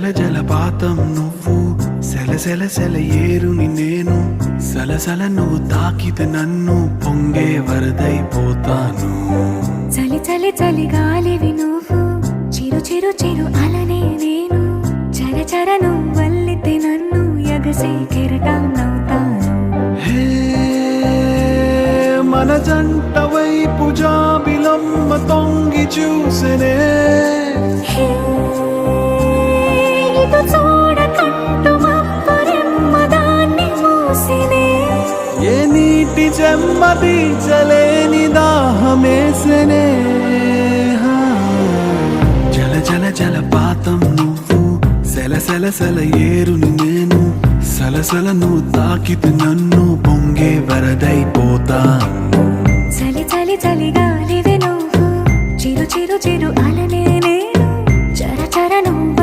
జల జలపాతం నువ్వు. సెల సెల ఏరుని నేను. సలసల నువ్వు తాకితే నన్ను. పొంగే వరదైపోతాను. చలి చలి చలి గాలివి నువ్వు. చిరు చిరు చిరు అలనే నేను. చర చర నువ్వల్లితే నన్ను ఎగసి కెరటాన్నవుతాను. హే మన జంట వైపు జాబిలమ్మ తొంగి చూసెనే. నీటి చెమ్మ తీర్చలేని దాహమేసెనే హా. జల జల జలపాతం నువ్వు సెల సెల సెల ఏరుని నేను సలసల నువ్వు తాకితే నన్ను పొంగే వరదైపోతాను చలి చలి చలి గాలివి నువ్వు చిరు చిరు చిరు అలనే నేను చర చర నువ్వు